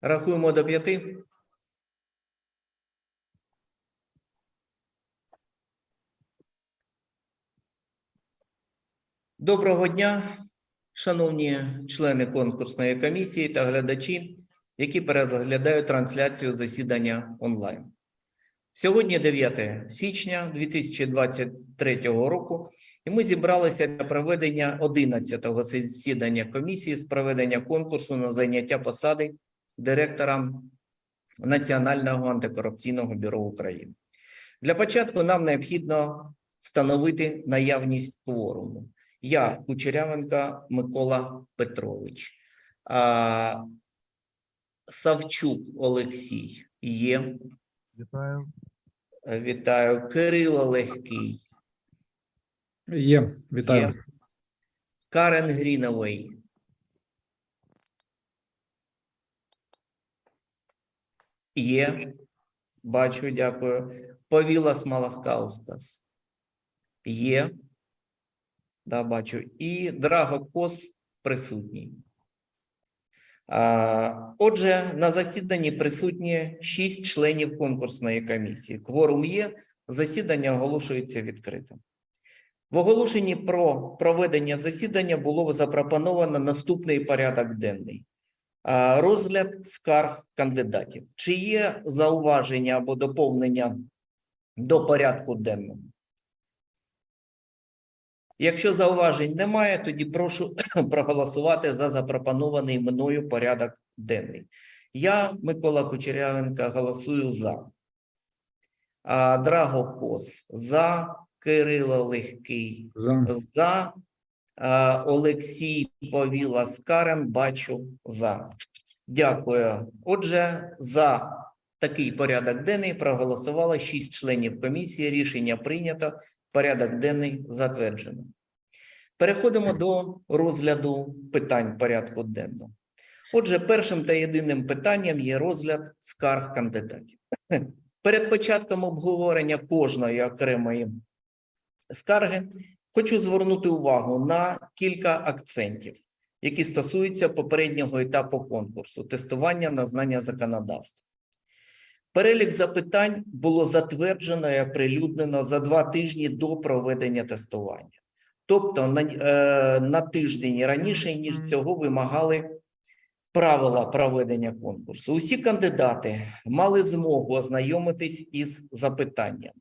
Рахуємо до п'яти. Доброго дня, шановні члени конкурсної комісії та глядачі, які переглядають трансляцію засідання онлайн. Сьогодні 9 січня 2023 року, і ми зібралися для проведення 11-го засідання комісії з проведення конкурсу на зайняття посади директора Національного антикорупційного бюро України. Для початку нам необхідно встановити наявність кворуму. Я Кучерявенка Микола Петрович. А, Савчук Олексій є. Вітаю. Вітаю. Кирило Легкий. Є, вітаю. Є. Карен Гріновий. Є. Бачу, дякую. Повілас Маласкаускас. Є. Да, бачу. І Драго Кос присутній. Отже, на засіданні присутні шість членів конкурсної комісії. Кворум є, засідання оголошується відкритим. В оголошенні про проведення засідання було запропоновано наступний порядок денний. А, Розгляд скарг кандидатів. Чи є зауваження або доповнення до порядку денного? Якщо зауважень немає, тоді прошу проголосувати за запропонований мною порядок денний. Я, Микола Кучерявенка, голосую за. Драго Кос за, Кирило Легкий За. за, Олексій Повіла Скарен бачу за. Дякую. Отже, за такий порядок денний проголосувало шість членів комісії. Рішення прийнято. Порядок денний затверджено. Переходимо до розгляду питань порядку денного. Отже, першим та єдиним питанням є розгляд скарг кандидатів. Перед початком обговорення кожної окремої скарги хочу звернути увагу на кілька акцентів, які стосуються попереднього етапу конкурсу тестування на знання законодавства. Перелік запитань було затверджено і оприлюднено за два тижні до проведення тестування. Тобто на, е, на тиждень раніше, ніж цього вимагали правила проведення конкурсу. Усі кандидати мали змогу ознайомитись із запитанням,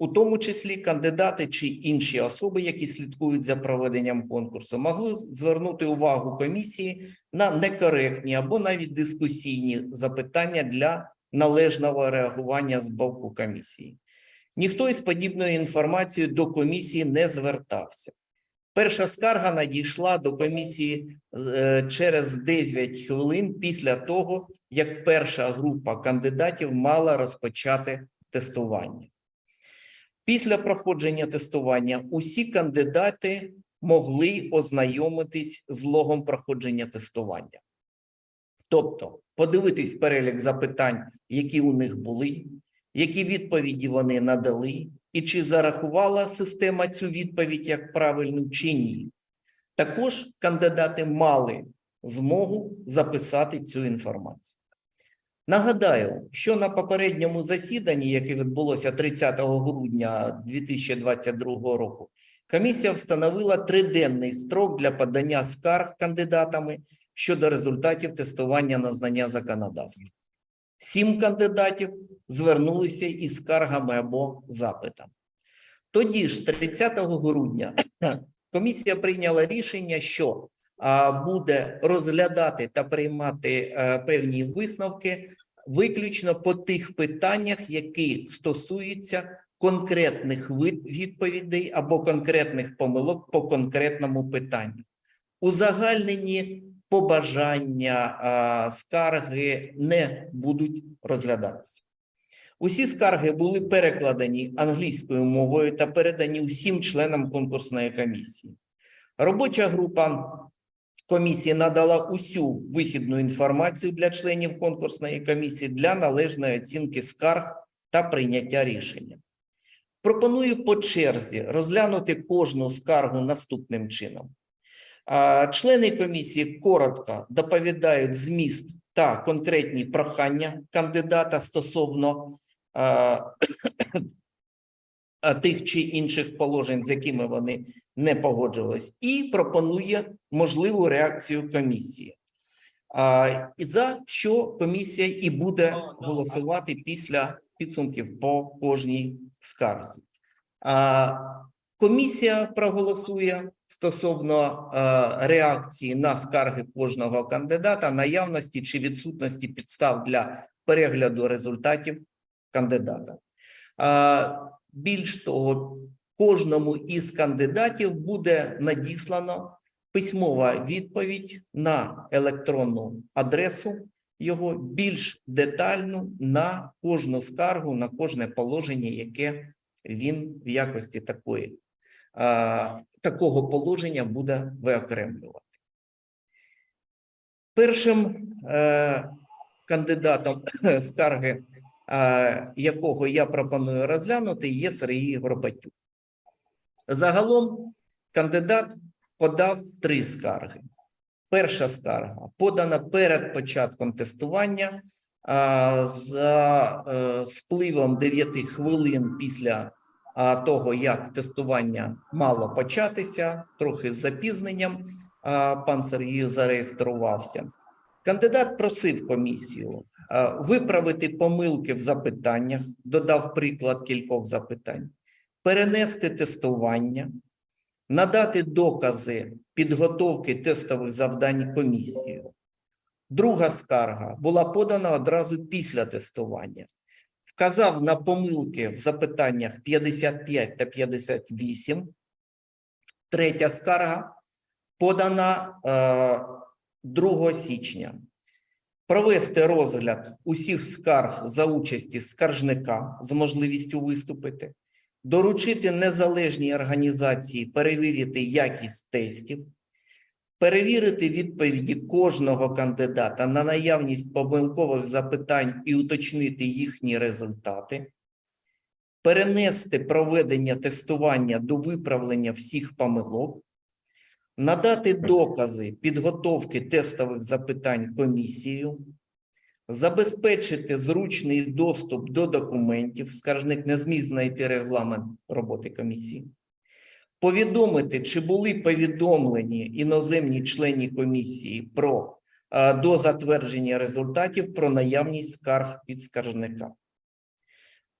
у тому числі кандидати чи інші особи, які слідкують за проведенням конкурсу, могли звернути увагу комісії на некоректні або навіть дискусійні запитання для належного реагування з боку комісії. Ніхто із подібною інформацією до комісії не звертався. Перша скарга надійшла до комісії е, через 9 хвилин після того, як перша група кандидатів мала розпочати тестування. Після проходження тестування усі кандидати могли ознайомитись з логом проходження тестування. Тобто, подивитись перелік запитань, які у них були, які відповіді вони надали, і чи зарахувала система цю відповідь як правильну чи ні. Також кандидати мали змогу записати цю інформацію. Нагадаю, що на попередньому засіданні, яке відбулося 30 грудня 2022 року, комісія встановила триденний строк для подання скарг кандидатами щодо результатів тестування на знання законодавства. Сім кандидатів звернулися із скаргами або запитами. Тоді ж, 30 грудня, комісія прийняла рішення, що буде розглядати та приймати е, певні висновки виключно по тих питаннях, які стосуються конкретних відповідей або конкретних помилок по конкретному питанню. Узагальнені побажання, скарги не будуть розглядатися. Усі скарги були перекладені англійською мовою та передані усім членам конкурсної комісії. Робоча група комісії надала усю вихідну інформацію для членів конкурсної комісії для належної оцінки скарг та прийняття рішення. Пропоную по черзі розглянути кожну скаргу наступним чином. Члени комісії коротко доповідають зміст та конкретні прохання кандидата стосовно тих чи інших положень, з якими вони не погоджувались, і пропонує можливу реакцію комісії. А, і за що комісія і буде голосувати після підсумків по кожній скарзі. А, комісія проголосує стосовно реакції на скарги кожного кандидата, наявності чи відсутності підстав для перегляду результатів кандидата. Більш того, кожному із кандидатів буде надіслано письмова відповідь на електронну адресу його більш детальну на кожну скаргу, на кожне положення, яке він в якості такої, такого положення буде виокремлювати. Першим е, кандидатом скарги, якого я пропоную розглянути, є Сергій Горбатюк. Загалом кандидат подав три скарги. Перша скарга подана перед початком тестування за е, спливом 9 хвилин після того, як тестування мало початися, трохи з запізненням. Пан Сергій зареєструвався. Кандидат просив комісію виправити помилки в запитаннях, додав приклад кількох запитань, перенести тестування, надати докази підготовки тестових завдань комісією. Друга скарга була подана одразу після тестування. Вказав на помилки в запитаннях 55 та 58. Третя скарга подана е, 2 січня. Провести розгляд усіх скарг за участі скаржника з можливістю виступити доручити незалежній організації перевірити якість тестів, перевірити відповіді кожного кандидата на наявність помилкових запитань і уточнити їхні результати, перенести проведення тестування до виправлення всіх помилок, надати докази підготовки тестових запитань комісією, забезпечити зручний доступ до документів. Скаржник не зміг знайти регламент роботи комісії. Повідомити, чи були повідомлені іноземні члені комісії про е, до затвердження результатів про наявність скарг від скаржника.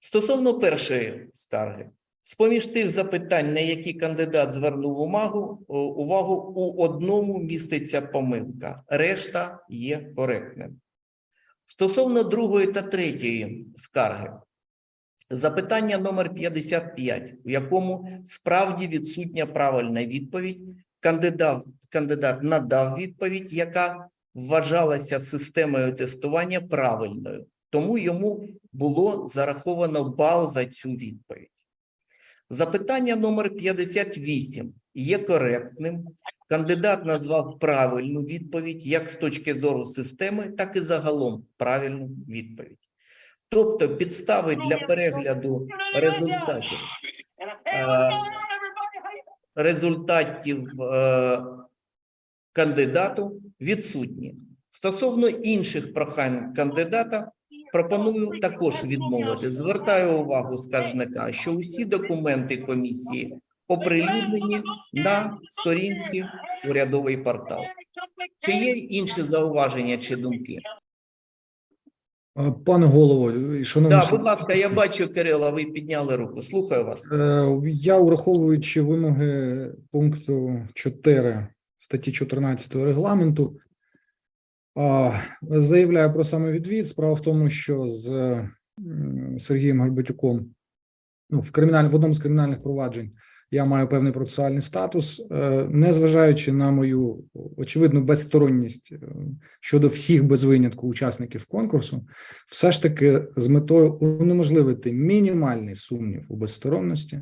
Стосовно першої скарги, з-поміж тих запитань, на які кандидат звернув увагу, увагу у одному міститься помилка, решта є коректним. Стосовно другої та третьої скарги, запитання номер 55, в якому справді відсутня правильна відповідь, кандидат, кандидат надав відповідь, яка вважалася системою тестування правильною, тому йому було зараховано бал за цю відповідь. Запитання номер 58 є коректним. Кандидат назвав правильну відповідь як з точки зору системи, так і загалом правильну відповідь. Тобто підстави для перегляду результатів е, результатів е, кандидату відсутні. Стосовно інших прохань кандидата, пропоную також відмовити. Звертаю увагу скаржника, що усі документи комісії оприлюднені на сторінці урядовий портал. Чи є інші зауваження чи думки? Пане голово, шановні, Так, будь ласка, я бачу, Кирила, ви підняли руку. Слухаю вас. е, я враховуючи вимоги пункту 4 статті 14 регламенту, заявляю про самовідвід. Справа в тому, що з Сергієм Горбатюком ну, в криміналь... в одному з кримінальних проваджень я маю певний процесуальний статус, е, незважаючи на мою очевидну безсторонність е, щодо всіх без винятку учасників конкурсу, все ж таки з метою унеможливити мінімальний сумнів у безсторонності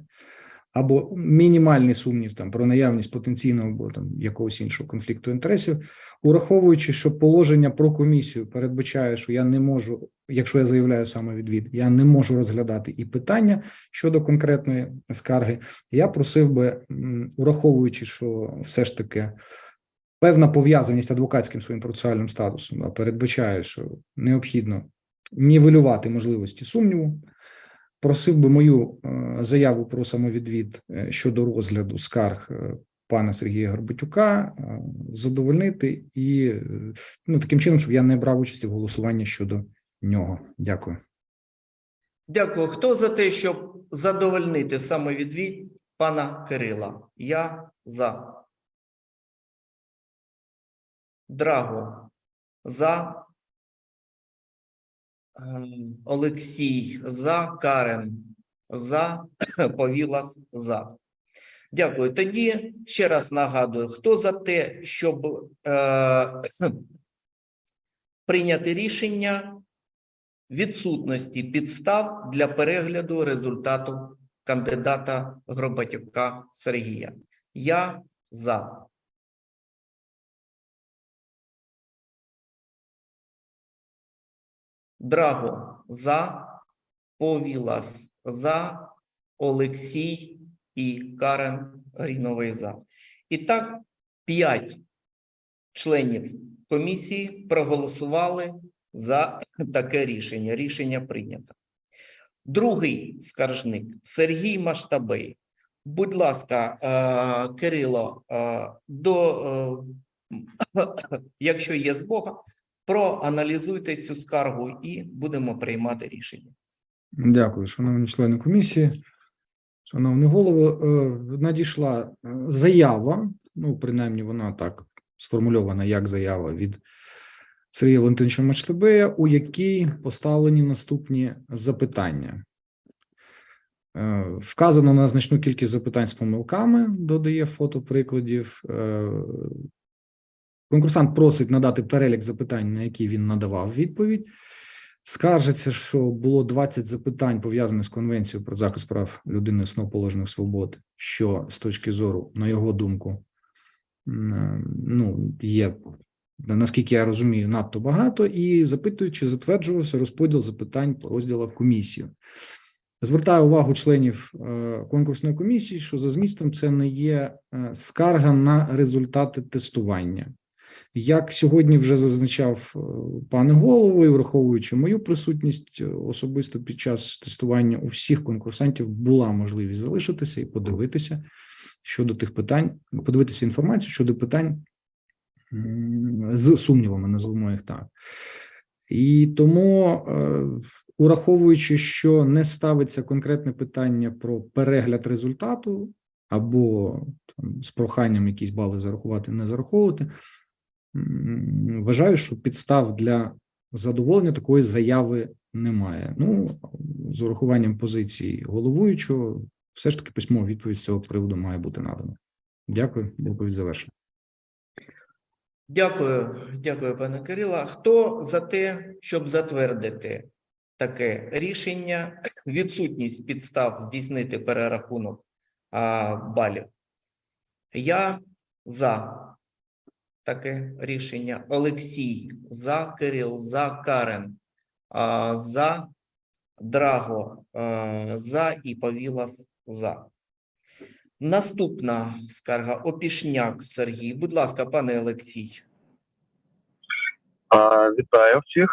або мінімальний сумнів там про наявність потенційного або там якогось іншого конфлікту інтересів, ураховуючи, що положення про комісію передбачає, що я не можу, якщо я заявляю самовідвід, я не можу розглядати і питання щодо конкретної скарги. Я просив би, ураховуючи, що все ж таки певна пов'язаність адвокатським своїм процесуальним статусом передбачає, що необхідно нівелювати можливості сумніву. Просив би мою е, заяву про самовідвід е, щодо розгляду скарг е, пана Сергія Горбатюка задовольнити і ну таким чином, щоб я не брав участі в голосуванні щодо нього. Дякую. Дякую. Хто за те, щоб задовольнити самовідвід пана Кирила? Я за. Драго за. Ем, Олексій за. Карен за. Повілас за. Дякую. Тоді ще раз нагадую, хто за те, щоб е, прийняти рішення відсутності підстав для перегляду результату кандидата Гробатюка Сергія. Я за. Драго за. Повілас за. Олексій і Карен Гріновий за. І так, п'ять членів комісії проголосували за таке рішення. Рішення прийнято. Другий скаржник Сергій Маштабей. Будь ласка, е, Кирило, е, до, е, якщо є змога, проаналізуйте цю скаргу і будемо приймати рішення. Дякую, шановні члени комісії. Шановний голово, е, надійшла е, заява. Ну, принаймні, вона так сформульована як заява від Сергія Валентиновича Мачтебея, у якій поставлені наступні запитання. Е, Вказано на значну кількість запитань з помилками, додає фото прикладів. Конкурсант просить надати перелік запитань, на які він надавав відповідь. Скаржиться, що було 20 запитань пов'язаних з конвенцією про захист прав людини основоположних свобод, що з точки зору, на його думку, ну є наскільки я розумію, надто багато, і запитують, чи затверджувався розподіл запитань по розділах комісію. Звертаю увагу членів е, конкурсної комісії, що за змістом це не є е, скарга на результати тестування. Як сьогодні вже зазначав е, пане голово, і враховуючи мою присутність е, особисто під час тестування, у всіх конкурсантів була можливість залишитися і подивитися щодо тих питань, подивитися інформацію щодо питань з сумнівами, назвемо їх так. І тому, е, ураховуючи, що не ставиться конкретне питання про перегляд результату або там, з проханням якісь бали зарахувати, не зараховувати, вважаю, що підстав для задоволення такої заяви немає. Ну, з урахуванням позиції головуючого, все ж таки письмова відповідь з цього приводу має бути надана. Дякую, доповідь завершена. Дякую, дякую, пане Кирила. Хто за те, щоб затвердити таке рішення, відсутність підстав здійснити перерахунок а, балів? Я за таке рішення. Олексій за, Кирил за, Карен за, Драго за і Павілас за. Наступна скарга Опішняк Сергій. Будь ласка, пане Олексій. Вітаю всіх.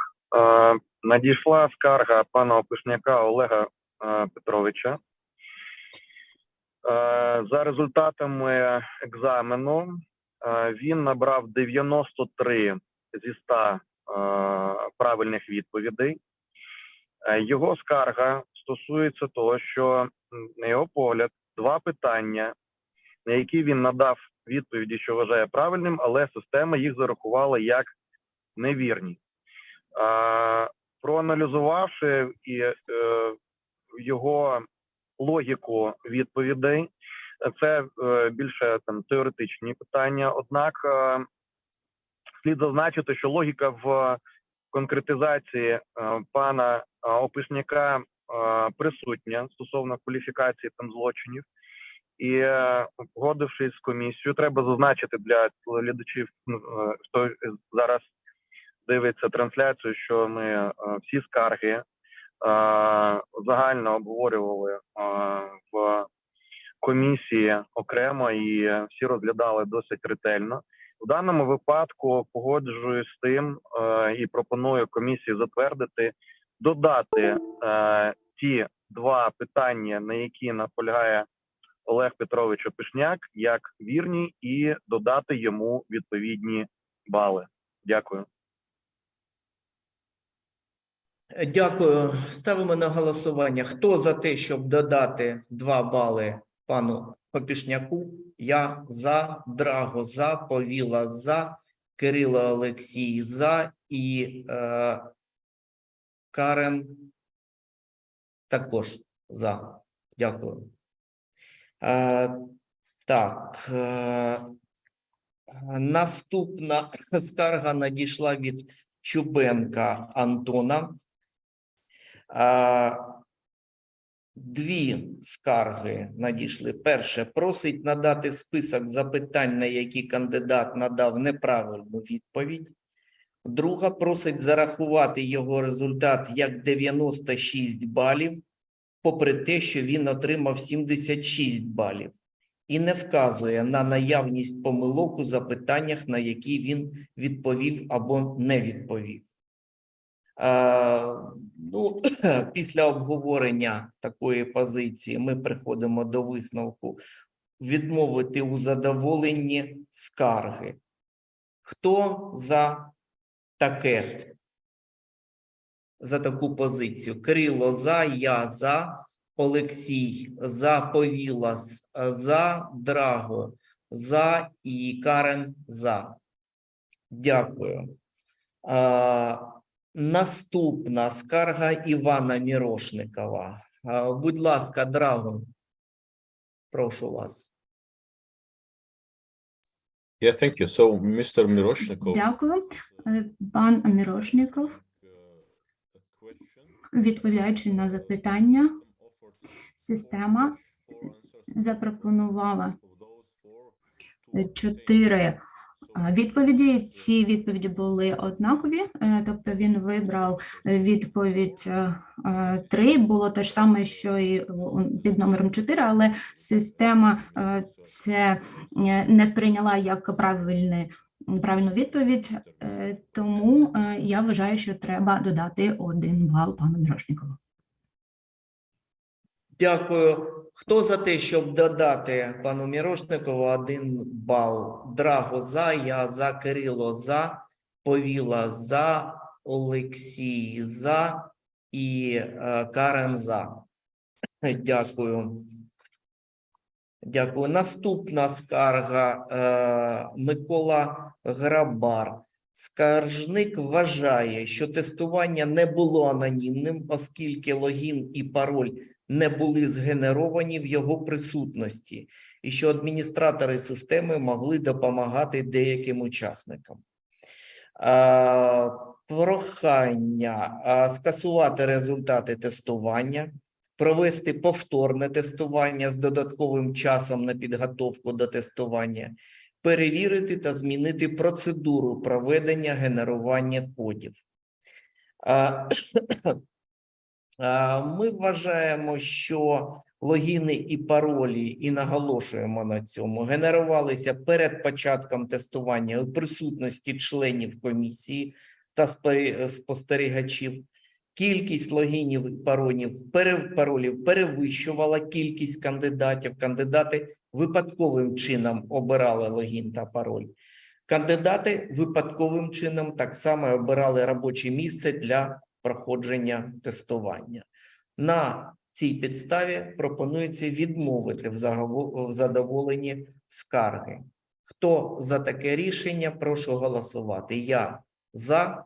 Надійшла скарга пана Опишняка Олега Петровича. За результатами екзамену він набрав 93 зі 100 правильних відповідей. Е, Його скарга стосується того, що, на його погляд, два питання, на які він надав відповіді, що вважає правильним, але система їх зарахувала як невірні. Проаналізувавши і е, його логіку відповідей, це е, більше там теоретичні питання. Однак е, слід зазначити, що логіка в конкретизації е, пана Описняка е, присутня стосовно кваліфікації там злочинів. І погодившись з комісією, треба зазначити для глядачів, ну, хто зараз дивиться трансляцію, що ми всі скарги загально обговорювали в комісії окремо і всі розглядали досить ретельно. В даному випадку погоджуюсь з тим е, і пропоную комісії затвердити, додати е, ті два питання, на які наполягає Олег Петрович Опишняк, як вірні, і додати йому відповідні бали. Дякую. Дякую. Ставимо на голосування. Хто за те, щоб додати 2 бали пану Попішняку? Я за, Драго за, Повіла за, Кирило Олексій за і е, Карен також за. Дякую. Е, так. Е, наступна скарга надійшла від Чубенка Антона. А, Дві скарги надійшли. Перше, просить надати список запитань, на які кандидат надав неправильну відповідь. Друга просить зарахувати його результат як 96 балів, попри те, що він отримав 76 балів, і не вказує на наявність помилок у запитаннях, на які він відповів або не відповів. Е, Ну, після обговорення такої позиції ми приходимо до висновку відмовити у задоволенні скарги. Хто за таке? За таку позицію? Кирило за, я за, Олексій за, Повілас за, Драго за і Карен за. Дякую. Наступна скарга Івана Мірошникова. Будь ласка, Драго, прошу вас. Yeah, thank you. So, Mr. Miroshnikov. Дякую. Е, Пан Мірошников, відповідаючи на запитання, система запропонувала чотири відповіді. Ці відповіді були однакові, е, тобто він вибрав е, відповідь е, е, три. Було те ж саме, що і під номером 4, але система це не сприйняла як правильне. Правильну відповідь, тому я вважаю, що треба додати один бал пану Мірошникову. Дякую. Хто за те, щоб додати пану Мірошникову один бал? Драго за, я за, Кирило за, Повіла за, Олексій за і е, Карен за. Дякую. Дякую. Наступна скарга е, Микола Грабар. Скаржник вважає, що тестування не було анонімним, оскільки логін і пароль не були згенеровані в його присутності, і що адміністратори системи могли допомагати деяким учасникам. Прохання скасувати результати тестування, провести повторне тестування з додатковим часом на підготовку до тестування, перевірити та змінити процедуру проведення генерування кодів. Е, Ми вважаємо, що логіни і паролі, і наголошуємо на цьому, генерувалися перед початком тестування у присутності членів комісії та спостерігачів. Кількість логінів і паролів, паролів перевищувала кількість кандидатів. Кандидати випадковим чином обирали логін та пароль. Кандидати випадковим чином так само обирали робоче місце для проходження тестування. На цій підставі пропонується відмовити в задоволенні скарги. Хто за таке рішення, прошу голосувати. Я за.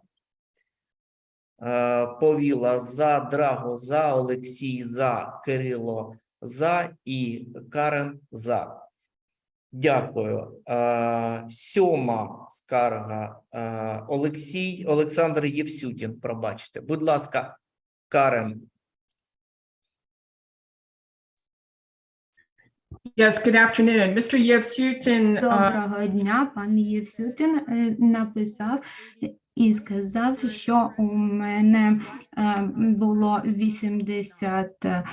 Е, Повіла за, Драго за, Олексій за, Кирило за і Карен за. Дякую. Е, Сьома скарга е, Олексій Олександр Євсютін. Пробачте. Будь ласка, Карен. Yes, good afternoon. Mr. Yevsutin, uh, Доброго дня, пан Євсютін е, написав і сказав, що у мене е, було 80 е,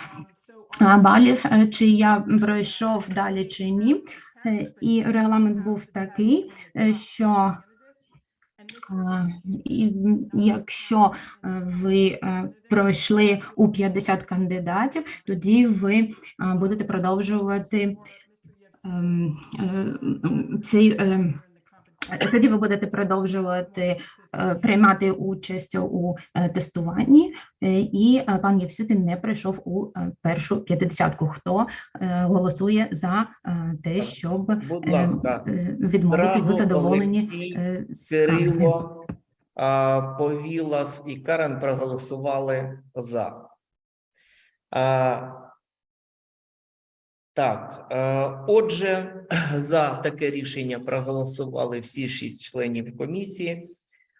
балів, е, чи я пройшов далі чи ні. Е, І регламент був такий, е, що м, якщо е, ви е, пройшли у 50 кандидатів, тоді ви будете продовжувати ем, е, цей. Тоді ви будете продовжувати е, приймати участь у е, тестуванні, е, і пан Євсютин не прийшов у першу п'ятидесятку. Хто голосує за те, щоб Будь ласка, відмовити у задоволенні? Кирило, Повілас і Карен проголосували за. Так, е, отже, за таке рішення проголосували всі шість членів комісії.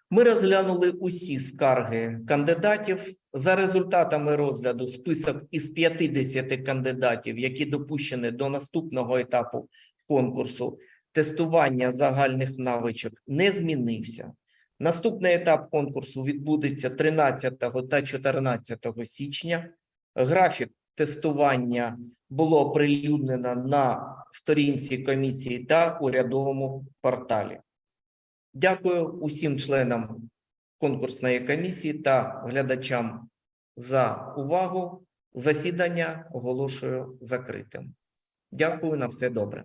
Ми розглянули усі скарги кандидатів. За результатами розгляду список із 50 кандидатів, які допущені до наступного етапу конкурсу, тестування загальних навичок не змінився. Наступний етап конкурсу відбудеться 13 та 14 січня. Графік тестування було прилюднено на сторінці комісії та урядовому порталі. Дякую усім членам конкурсної комісії та глядачам за увагу. Засідання оголошую закритим. Дякую на все добре.